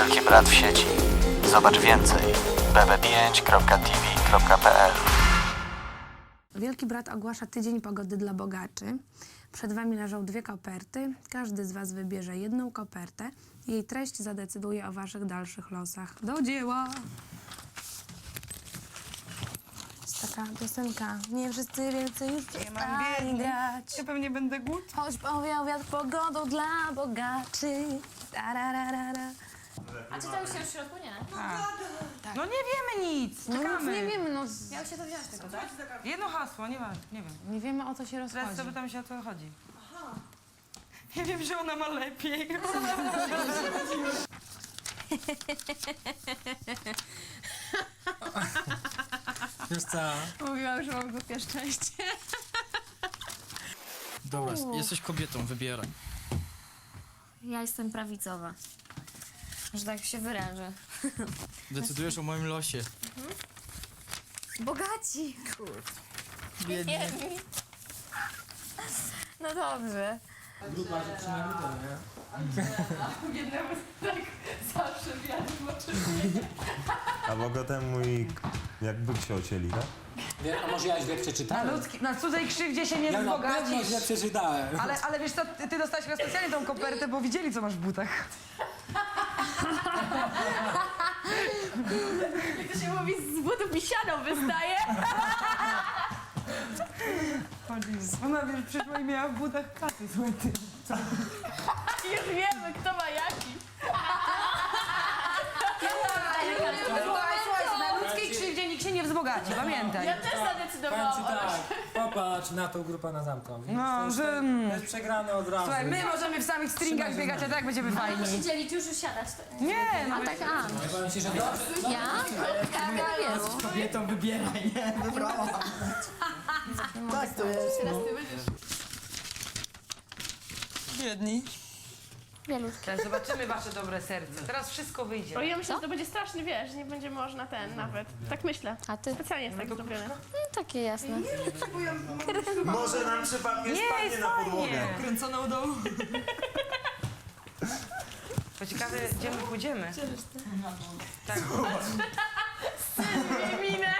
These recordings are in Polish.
Wielki Brat w sieci. Zobacz więcej bb5.tv.pl Wielki Brat ogłasza tydzień pogody dla bogaczy. Przed Wami leżą dwie koperty. Każdy z Was wybierze jedną kopertę. Jej treść zadecyduje o Waszych dalszych losach. Do dzieła! Jest taka piosenka. Nie wszyscy więcej już przestali grać. Ja pewnie będę głód. Choć powiał wiatr pogodą dla bogaczy. Tarararara. A czytał się już w środku? Nie. No nie wiemy nic. No nic Czekamy. nie wiemy, no Miał się to wziąć tylko, tak? Jedno hasło, nie, ma, nie wiem. nie wiemy o co się Teraz rozchodzi. zapytam się o co chodzi. Ja wiem, że ona ma lepiej. Wiesz co? Mówiłam, że mam głupie szczęście. Dobra, jesteś kobietą, wybieraj. Ja jestem prawicowa. Że tak się wyrażę. Decydujesz o moim losie. Bogaci! Biednie. Biedni. No dobrze. Grupa się przynajmniej to, nie? A bogatemu i jak Bóg się ocieli, tak? Wie, a może ja źle Na, przeczytałem? ludzki, na cudzej krzywdzie się nie Ja na pewno wzbogacisz. źle przeczytałem. Ale, ale wiesz co, ty, ty dostałeś chyba specjalnie tą kopertę, bo widzieli co masz w butach. Jak to się mówi, z butów mi wystaje. Ona wiesz, przyszła i miała w butach katy złoty. Już wiemy, wzbogaci, pamiętaj. Ja też Powiem zadecydowałam. ci tak, popatrz na tą grupę na zamką. widzisz? No, że- to jest przegrane od razu. Słuchaj, my możemy w samych stringach biegać, a tak będziemy fajni. się dzielić, już usiadać. To... Nie, no A tak, a. Ja powiem ci, że dobrze. Ja? Tak, ja wiem. Kobietą wybieraj, nie? Wybrała. Tak to jest. Teraz ty będziesz. Biedni. Zobaczymy wasze dobre serce. Teraz wszystko wyjdzie. O, ja myślę, że to będzie straszny, wiesz, nie będzie można ten nawet. Tak myślę. A ty? Specjalnie jest tak zrobione. No, takie jasne. Może nam przypadkiem Nie, spadnie na podłogę. Kręcone u dołu. To ciekawe, gdzie my pójdziemy. Tak. Minę!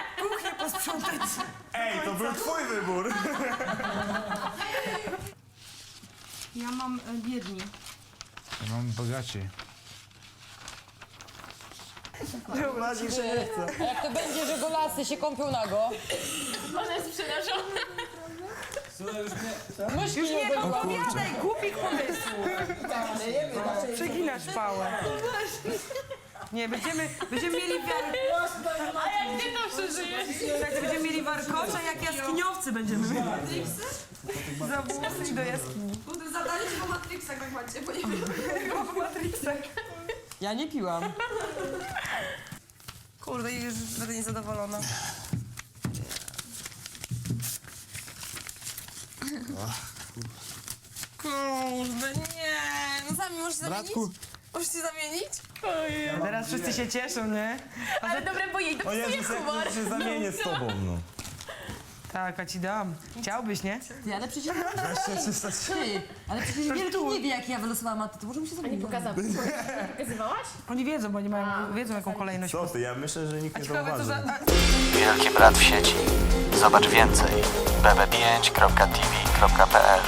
Ej, to był twój wybór. Ja mam e, biedni. Mam bogaci. A jak to będzie, że golasy się kąpią nago? Ona jest przerażona. Myszki Już nie nie ogoliła. podpowiadaj głupich pomysłów. Przeginasz pałę. Nie, będziemy, będziemy mieli wiar... A jak ty to przeżyjesz? Tak, będziemy mieli warkocze, jak jaskiniowcy będziemy mieli. Zawłosy do jaskini. Zadaliście po Matrixach, jak macie, bo nie wiem. Chyba po Matrixach. Ja nie piłam. Kurde, już będę niezadowolona. Kurde, nie. No sami możesz się zamienić? Możesz się zamienić? Teraz wszyscy się cieszą, nie? Ale dobre, bo jej dopisuje Jezus, humor. jak się zamienię z tobą, no. Tak, a ci dam. Chciałbyś, nie? Ty, ale przecież... Ty, ale przecież wielki nie wie, jak ja wylosowałam, a ty to możemy się Nie zamienić. pokazał. Pokazywałaś? Oni wiedzą, bo oni mają, wiedzą jaką kolejność. Co ty, ja myślę, że nikt A nie ciekawe co zauważy. za... A, Wielki Brat w sieci. Zobacz więcej bb5.tv.pl